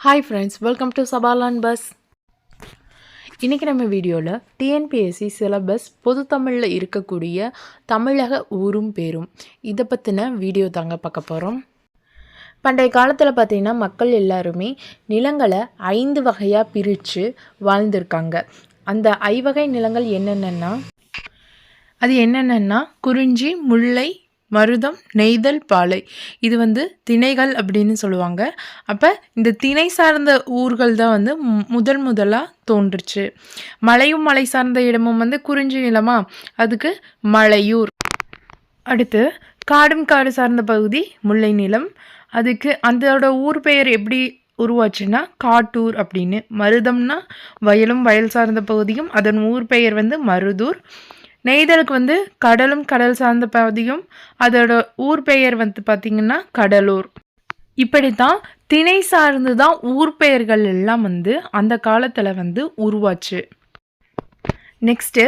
Hi friends welcome to சபாலான் bus இன்றைக்கி நம்ம வீடியோவில் டிஎன்பிஎஸ்சி சிலபஸ் பொது தமிழில் இருக்கக்கூடிய தமிழக ஊரும் பேரும். இதை பற்றின வீடியோ தாங்க பார்க்க போகிறோம் பண்டைய காலத்தில் பார்த்திங்கன்னா மக்கள் எல்லாருமே நிலங்களை ஐந்து வகையாக பிரித்து வாழ்ந்திருக்காங்க. அந்த ஐவகை நிலங்கள் என்னென்னா அது என்னென்னா குறிஞ்சி முல்லை மருதம் நெய்தல் பாலை. இது வந்து திணைகள் அப்படின்னு சொல்லுவாங்க. அப்போ இந்த திணை சார்ந்த ஊர்கள் தான் வந்து முதல் முதலாக தோன்றுச்சு. மலையும் மலை சார்ந்த இடமும் வந்து குறிஞ்சி நிலமா? அதுக்கு மலையூர். அடுத்து காடும் காடு சார்ந்த பகுதி முல்லை நிலம். அதுக்கு அதோட ஊர் பெயர் எப்படி உருவாச்சுன்னா காட்டூர் அப்படின்னு. மருதம்னா வயலும் வயல் சார்ந்த பகுதியும் அதன் ஊர் பெயர் வந்து மருதூர். நெய்தலுக்கு வந்து கடலும் கடல் சார்ந்த பகுதியும் அதோட ஊர் பெயர் வந்து பார்த்திங்கன்னா கடலூர். இப்படித்தான் திணை சார்ந்து தான் ஊர் பெயர்கள் எல்லாம் வந்து அந்த காலத்தில் வந்து உருவாச்சு. நெக்ஸ்ட்டு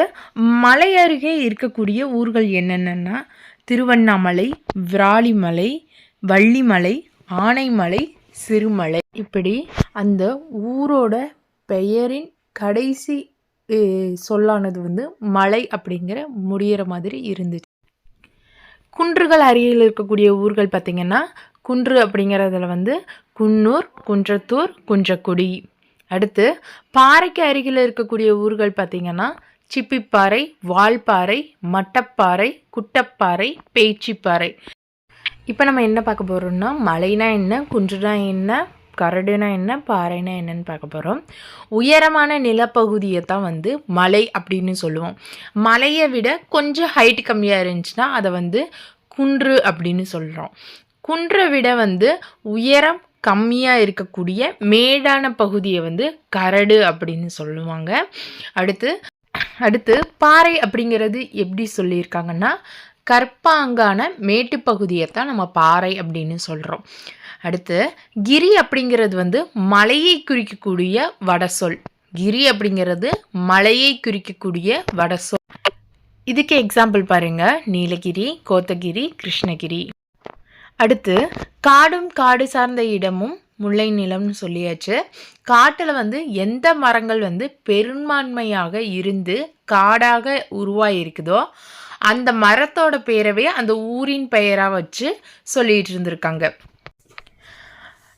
மலை அருகே இருக்கக்கூடிய ஊர்கள் என்னென்னா திருவண்ணாமலை விராலிமலை வள்ளிமலை ஆனைமலை சிறுமலை. இப்படி அந்த ஊரோட பெயரின் கடைசி சொல்லானது வந்து மலை அப்படிங்கிற முடிகிற மாதிரி இருந்துச்சு. குன்றுகள் அருகில் இருக்கக்கூடிய ஊர்கள் பார்த்திங்கன்னா குன்று அப்படிங்கிறதுல வந்து குன்னூர் குன்றத்தூர் குன்றக்குடி. அடுத்து பாறைக்கு அருகில் இருக்கக்கூடிய ஊர்கள் பார்த்திங்கன்னா சிப்பிப்பாறை வால்பாறை மட்டப்பாறை குட்டப்பாறை பேச்சிப்பாறை. இப்போ நம்ம என்ன பார்க்க போகிறோம்னா மலைனா என்ன குன்றுனா என்ன கரடுனா என்ன பாறைனா என்னன்னு பார்க்க போகிறோம் உயரமான நிலப்பகுதியை தான் வந்து மலை அப்படின்னு சொல்லுவோம். மலையை விட கொஞ்சம் ஹைட் கம்மியாக இருந்துச்சுன்னா அதை வந்து குன்று அப்படின்னு சொல்கிறோம் குன்றை விட வந்து உயரம் கம்மியாக இருக்கக்கூடிய மேடான பகுதியை வந்து கரடு அப்படின்னு சொல்லுவாங்க. அடுத்து அடுத்து பாறை அப்படிங்கிறது எப்படி சொல்லியிருக்காங்கன்னா கற்பாங்கான மேட்டு பகுதியை தான் நம்ம பாறை அப்படின்னு சொல்கிறோம் அடுத்து கிரி அப்படிங்கிறது வந்து மலையை குறிக்கக்கூடிய வடசொல். கிரி அப்படிங்கிறது மலையை குறிக்கக்கூடிய வடசொல். இதுக்கு எக்ஸாம்பிள் பாருங்க. நீலகிரி கோத்தகிரி கிருஷ்ணகிரி. அடுத்து காடும் காடு சார்ந்த இடமும் முல்லை நிலம்னு சொல்லியாச்சு. காட்டில் வந்து எந்த மரங்கள் வந்து பெரும்பான்மையாக இருந்து காடாக உருவாயிருக்குதோ அந்த மரத்தோட பேரவே அந்த ஊரின் பெயராக வச்சு சொல்லிட்டு இருந்திருக்காங்க.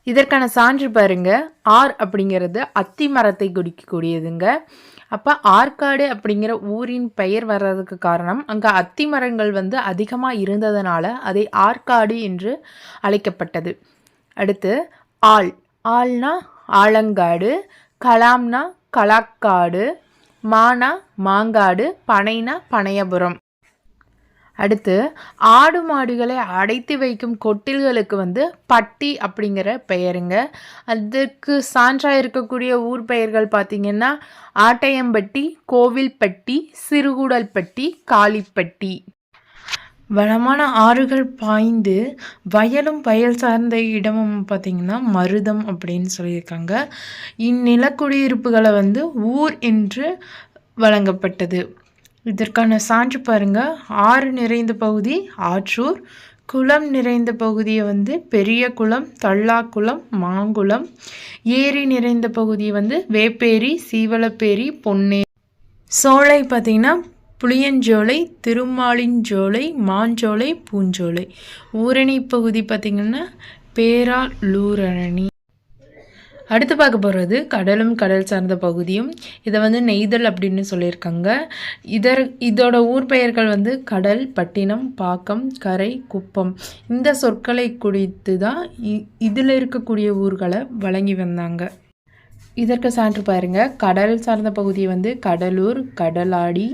இதற்கான சான்று பாருங்க. ஆர் அப்படிங்கிறது அத்தி மரத்தை குடிக்கக்கூடியதுங்க. அப்போ ஆற்காடு அப்படிங்கிற ஊரின் பெயர் வர்றதுக்கு காரணம் அங்கே அத்தி மரங்கள் வந்து அதிகமாக இருந்ததுனால அதை ஆற்காடு என்று அழைக்கப்பட்டது. அடுத்து ஆள். ஆள்னா ஆலங்காடு கலாம்னா கலாக்காடு மானா மாங்காடு பனைனா பனையபுரம். அடுத்து ஆடு மாடுகளை அடைத்து வைக்கும் கொட்டில்களுக்கு வந்து பட்டி அப்படிங்கிற பெயருங்க. அதுக்கு சான்றாக இருக்கக்கூடிய ஊர் பெயர்கள் பார்த்திங்கன்னா ஆட்டையம்பட்டி கோவில்பட்டி சிறுகுடல்பட்டி காளிப்பட்டி. வளமான ஆறுகள் பாய்ந்து வயலும் வயல் சார்ந்த இடமும் பார்த்திங்கன்னா மருதம் அப்படின்னு சொல்லியிருக்காங்க. இந்நிலக்குடியிருப்புகளை வந்து ஊர் என்று வழங்கப்பட்டது. இதற்கான சான்று பாருங்க. ஆறு நிறைந்த பகுதி ஆற்றூர் குளம் நிறைந்த பகுதியை வந்து பெரிய குளம் தள்ளாக்குளம் மாங்குளம். ஏரி நிறைந்த பகுதியை வந்து வேப்பேரி சீவலப்பேரி பொன்னே சோலை பார்த்திங்கன்னா புளியஞ்சோலை திருமாலிஞ்சோலை மாஞ்சோலை பூஞ்சோலை. ஊரணி பகுதி பார்த்திங்கன்னா பேராலூரணி அடுத்து பார்க்க போகிறது கடலும் கடல் சார்ந்த பகுதியும். இதை வந்து நெய்தல் அப்படின்னு சொல்லியிருக்காங்க. இதர் இதோட ஊர் பெயர்கள் வந்து கடல் பட்டினம் பாக்கம் கரை குப்பம். இந்த சொற்களை குறித்து தான் இதில் இருக்கக்கூடிய ஊர்களை வழங்கி வந்தாங்க. இதற்கு சான்று பாருங்க. கடல் சார்ந்த பகுதி வந்து கடலூர் கடலாடி.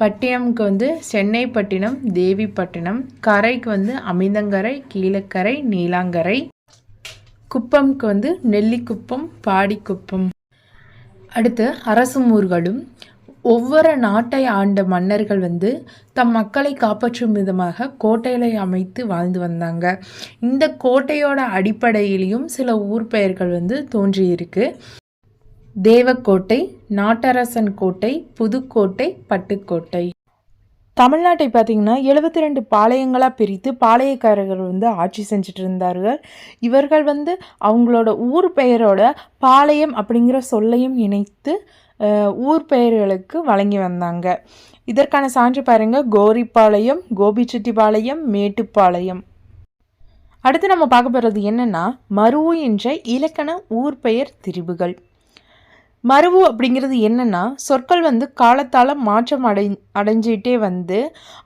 பட்டினம்க்கு வந்து சென்னைப்பட்டினம் தேவிப்பட்டினம். கரைக்கு வந்து அமிந்தங்கரை கீழக்கரை நீலாங்கரை. குப்பம்க்கு வந்து நெல்லிக்குப்பம் பாடிக்குப்பம். அடுத்து அரசு ஊர்களும் ஒவ்வொரு நாட்டை ஆண்ட மன்னர்கள் வந்து தம் மக்களை காப்பாற்றும் விதமாக கோட்டைகளை அமைத்து வாழ்ந்து வந்தாங்க. இந்த கோட்டையோட அடிப்படையிலையும் சில ஊர் பெயர்கள் வந்து தோன்றியிருக்கு. தேவக்கோட்டை நாட்டரசன் கோட்டை புதுக்கோட்டை பட்டுக்கோட்டை. தமிழ்நாட்டை பார்த்திங்கன்னா எழுபத்தி ரெண்டு பாளையங்களாக பிரித்து பாளையக்காரர்கள் வந்து ஆட்சி செஞ்சுட்டு இருந்தார்கள் இவர்கள் வந்து அவங்களோட ஊர் பெயரோட பாளையம் அப்படிங்கிற சொல்லையும் இணைத்து ஊர் பெயர்களுக்கு வழங்கி வந்தாங்க. இதற்கான சான்று பாருங்கள் கோரிப்பாளையம் கோபிச்செட்டிப்பாளையம் மேட்டுப்பாளையம். அடுத்து நம்ம பார்க்க போகிறது என்னென்னா மருவு என்ற இலக்கண ஊர் பெயர் திரிவுகள் மரபு அப்படிங்கிறது என்னென்னா சொற்கள் வந்து காலத்தால் மாற்றம் அடை அடைஞ்சிட்டே வந்து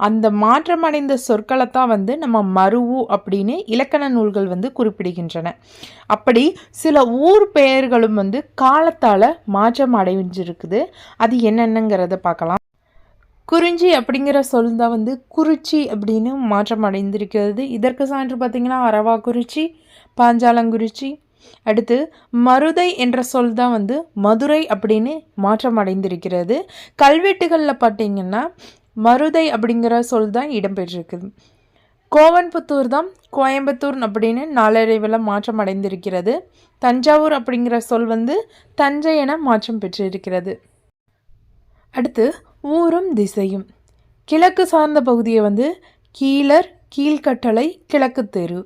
அந்த மாற்றம் அடைந்த சொற்களை தான் வந்து நம்ம மருவு அப்படின்னு இலக்கண நூல்கள் வந்து குறிப்பிடுகின்றன. அப்படி சில ஊர் பெயர்களும் வந்து காலத்தால் மாற்றம் அடைஞ்சிருக்குது. அது என்னென்னங்கிறத பார்க்கலாம். குறிஞ்சி அப்படிங்கிற சொல் தான் வந்து குறிச்சி அப்படின்னு மாற்றம் அடைந்திருக்கிறது. இதற்கு சான்று பார்த்திங்கன்னா அரவா குறிச்சி பாஞ்சாலங்குறிச்சி அடுத்து மருதை என்ற சொல் தான் வந்து மதுரை அப்படின்னு மாற்றம் அடைந்திருக்கிறது கல்வெட்டுகளில் பார்த்தீங்கன்னா மருதை அப்படிங்கிற சொல் தான் இடம்பெற்றிருக்குது. கோவன்புத்தூர் தான் கோயம்புத்தூர் அப்படின்னு நாளடைவில் மாற்றம் அடைந்திருக்கிறது தஞ்சாவூர் அப்படிங்கிற சொல் வந்து தஞ்சை என மாற்றம் பெற்றிருக்கிறது. அடுத்து ஊரும் திசையும். கிழக்கு சார்ந்த பகுதியை வந்து கீழர் கீழ்கட்டளை கிழக்கு தெரு.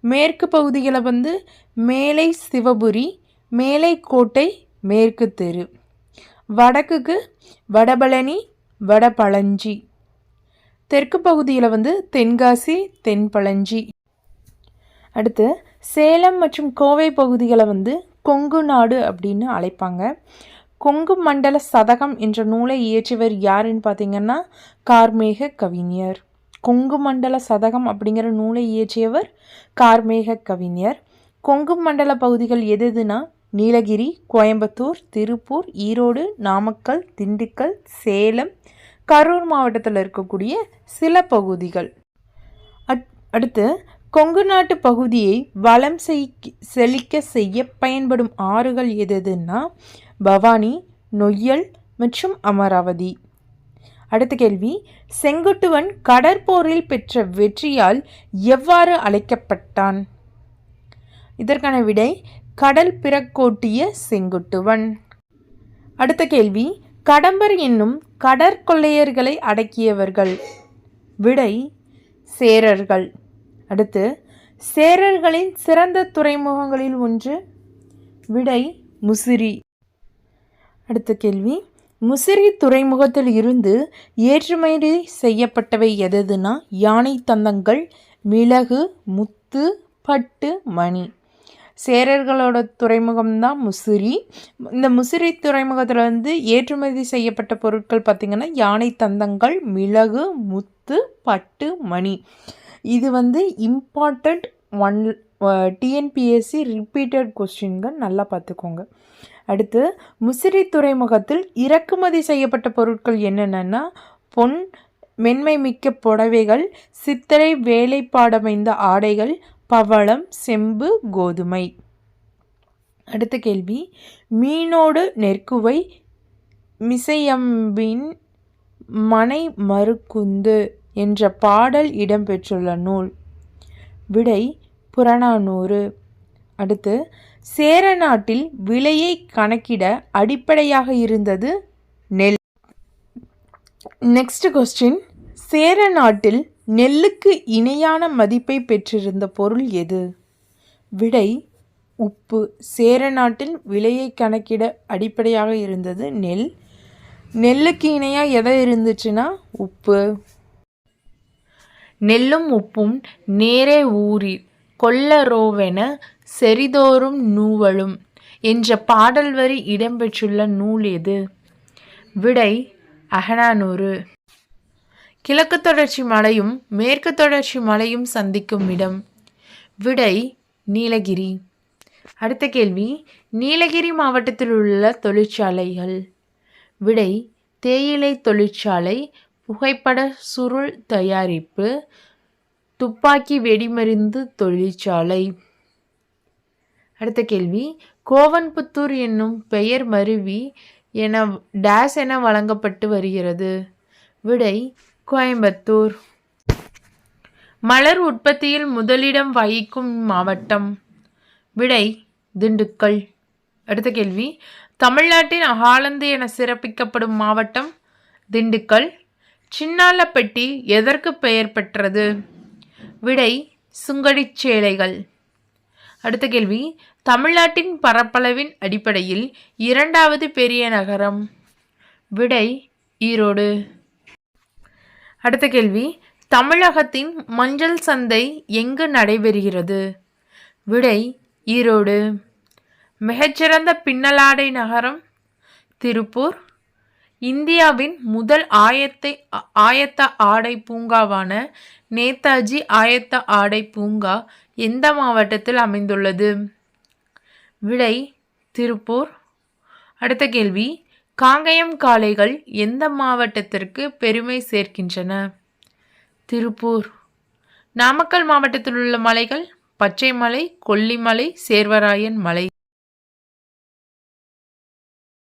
மேற்கு பகுதியில் வந்து மேலை சிவபுரி மேலை கோட்டை மேற்கு தெரு. வடக்குக்கு வடபழனி வடபழஞ்சி. தெற்கு பகுதியில் வந்து தென்காசி தென்பழஞ்சி. அடுத்து சேலம் மற்றும் கோவை பகுதிகளை வந்து கொங்கு நாடு அப்படின்னு அழைப்பாங்க. கொங்கு மண்டல சதகம் என்ற நூலை இயற்றியவர் யாருன்னு பார்த்தீங்கன்னா கார்மேக கவிஞர். கொங்கு மண்டல சதகம் அப்படிங்கிற நூலை இயற்றியவர் கார்மேக கவிஞர். கொங்கு மண்டல பகுதிகள் எது எதுனா நீலகிரி கோயம்புத்தூர் திருப்பூர் ஈரோடு நாமக்கல் திண்டுக்கல் சேலம் கரூர் மாவட்டத்தில் இருக்கக்கூடிய சில பகுதிகள். அடுத்து கொங்கு நாட்டு பகுதியை வளம் செய் செழிக்க செய்ய பயன்படும் ஆறுகள் எது எதுன்னா பவானி நொய்யல் மற்றும் அமராவதி. அடுத்த கேள்வி செங்குட்டுவன் கடற்போரில் பெற்ற வெற்றியால் எவ்வாறு அழைக்கப்பட்டான்? இதற்கான விடை கடல் பிறக்கோட்டிய செங்குட்டுவன். அடுத்த கேள்வி கடம்பர் என்னும் கடற்கொள்ளையர்களை அடக்கியவர்கள். விடை சேரர்கள். அடுத்து சேரர்களின் சிறந்த துறைமுகங்களில் ஒன்று விடை முசிறி. அடுத்த கேள்வி முசிறி துறைமுகத்தில் இருந்து ஏற்றுமதி செய்யப்பட்டவை எதுனா யானை தந்தங்கள் மிளகு முத்து பட்டு மணி. சேரர்களோட துறைமுகம் தான் முசிறி. இந்த முசிறி துறைமுகத்தில் வந்து ஏற்றுமதி செய்யப்பட்ட பொருட்கள் பார்த்திங்கன்னா யானை தந்தங்கள் மிளகு முத்து பட்டு மணி. இது வந்து இம்பார்ட்டண்ட் ஒன் டிஎன்பிஎஸ்சி ரிப்பீட்டட் கொஸ்டின்கள் நல்லா பார்த்துக்கோங்க அடுத்து முசிறி துறைமுகத்தில் இறக்குமதி செய்யப்பட்ட பொருட்கள் என்னென்னா பொன் மென்மை மிக்க புடவைகள் சித்திரை வேலைப்பாடமைந்த ஆடைகள் பவளம் செம்பு கோதுமை. அடுத்த கேள்வி மீனோடு நெற்குவை மிசையம்பின் மனை மறுக்குந்து என்ற பாடல் இடம்பெற்றுள்ள நூல். விடை புறநானூறு. அடுத்து சேர நாட்டில் விலையை கணக்கிட அடிப்படையாக இருந்தது நெல். நெக்ஸ்ட் கொஸ்டின் சேர நாட்டில் நெல்லுக்கு இணையான மதிப்பை பெற்றிருந்த பொருள் எது? விடை உப்பு. சேர நாட்டில் விலையை கணக்கிட அடிப்படையாக இருந்தது நெல். நெல்லுக்கு இணையாக எதை இருந்துச்சுன்னா உப்பு. நெல்லும் உப்பும் நேரே ஊறி கொல்லரோவென செறிதோறும் நூவலும் என்ற பாடல் வரி இடம்பெற்றுள்ள நூல் எது? விடை அகனானூறு கிழக்கு தொடர்ச்சி மலையும் மேற்கு தொடர்ச்சி மலையும் சந்திக்கும் இடம். விடை நீலகிரி. அடுத்த கேள்வி நீலகிரி மாவட்டத்தில் உள்ள தொழிற்சாலைகள். விடை தேயிலை தொழிற்சாலை புகைப்பட சுருள் தயாரிப்பு துப்பாக்கி வெடிமருந்து தொழிற்சாலை. அடுத்த கேள்வி. கோவன்புத்தூர் என்னும் பெயர் மருவி என டேஸ் என வழங்கப்பட்டு வருகிறது. விடை கோயம்புத்தூர். மலர் உற்பத்தியில் முதலிடம் வகிக்கும் மாவட்டம். விடை திண்டுக்கல். அடுத்த கேள்வி. தமிழ்நாட்டின் அகாலந்து என சிறப்பிக்கப்படும் மாவட்டம் திண்டுக்கல். சின்னாலப்பட்டி எதற்கு பெயர் பெற்றது? விடை சுங்கடிச் சேலைகள். அடுத்த கேள்வி. தமிழ்நாட்டின் பரப்பளவின் அடிப்படையில் இரண்டாவது பெரிய நகரம் விடை ஈரோடு. அடுத்த கேள்வி. தமிழகத்தின் மஞ்சள் சந்தை எங்கு நடைபெறுகிறது? விடை ஈரோடு. மிகச்சிறந்த பின்னலாடை நகரம் திருப்பூர். இந்தியாவின் முதல் ஆயத்தை ஆயத்த ஆடை பூங்காவான நேதாஜி ஆயத்த ஆடை பூங்கா எந்த மாவட்டத்தில் அமைந்துள்ளது? விடை திருப்பூர். அடுத்த கேள்வி காங்கயம் காளைகள் எந்த மாவட்டத்திற்கு பெருமை சேர்க்கின்றன? திருப்பூர். நாமக்கல் மாவட்டத்தில் உள்ள மலைகள் பச்சைமலை கொல்லிமலை சேர்வராயன் மலை.